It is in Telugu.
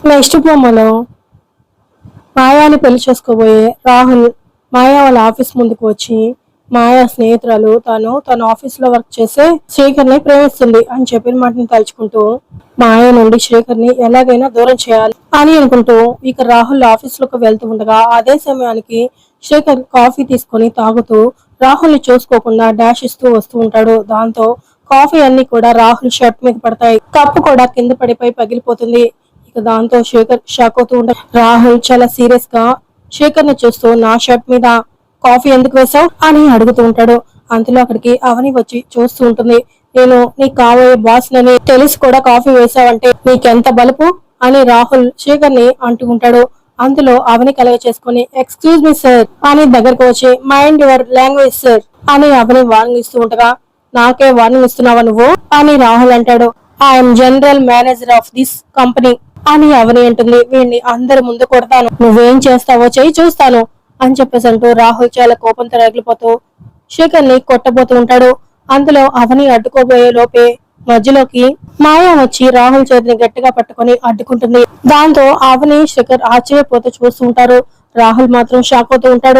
నెక్స్ట్ బొమ్మలో మాయాని పెళ్ళి చేసుకోబోయే రాహుల్ మాయా వాళ్ళ ఆఫీస్ ముందుకు వచ్చి మాయా స్నేహితురాలు తను తన ఆఫీస్లో వర్క్ చేసే శ్రీకర్ని ప్రేమిస్తుంది అని చెప్పిన మాటని తలుచుకుంటూ మాయ నుండి శ్రీకర్ని ఎలాగైనా దూరం చేయాలి అని అనుకుంటూ ఇక రాహుల్ ఆఫీస్లోకి వెళ్తూ ఉండగా అదే సమయానికి శ్రీకర్ కాఫీ తీసుకొని తాగుతూ రాహుల్ని చూసుకోకుండా డాష్ ఇస్తూ వస్తూ ఉంటాడు. దాంతో కాఫీ అన్ని కూడా రాహుల్ షర్ట్ మీద పడతాయి. కప్పు కూడా కింద పడిపోయి పగిలిపోతుంది. ఇక దాంతో శేఖర్ షాక్ అవుతూ ఉంటాడు రాహుల్ చాలా సీరియస్గా శేఖర్ని చూస్తూ నా షర్ట్ మీద కాఫీ ఎందుకు వేసావు? అని అడుగుతూ ఉంటాడు. అంతలో అక్కడికి అవని వచ్చి చూస్తూ ఉంటుంది. నేను నీకు కాబోయే బాస్ నని తెలిసి కూడా కాఫీ వేసావంటే నీకెంత బలుపు? అని రాహుల్ శేఖర్ని అంటుకుంటాడు అందులో అవని కలగ చేసుకుని ఎక్స్క్యూజ్ మీ సార్ అని దగ్గరకు వచ్చి మైండ్ యువర్ లాంగ్వేజ్ సార్ అని అవని వార్నింగ్ ఇస్తూ ఉండగా నాకే వార్నింగ్ ఇస్తున్నావా నువ్వు? అని రాహుల్ అంటాడు. I'm general manager of this company అని అవని అంటుంది. వీడిని అందరి ముందు కొడతాను. నువ్వేం చేస్తావో చేయి చూస్తాను అని చెప్పేసి అంటూ రాహుల్ చాలా కోపంతో రగిలిపోతూ శేఖర్ని కొట్టబోతూ ఉంటాడు. అందులో అవని అడ్డుకోబోయే లోపే మధ్యలోకి మాయా వచ్చి రాహుల్ చేతిని గట్టిగా పట్టుకొని అడ్డుకుంటుంది. దాంతో అవని శేఖర్ ఆశ్చర్యపోతూ చూస్తూ ఉంటారు. రాహుల్ మాత్రం షాక్ అవుతూ ఉంటాడు.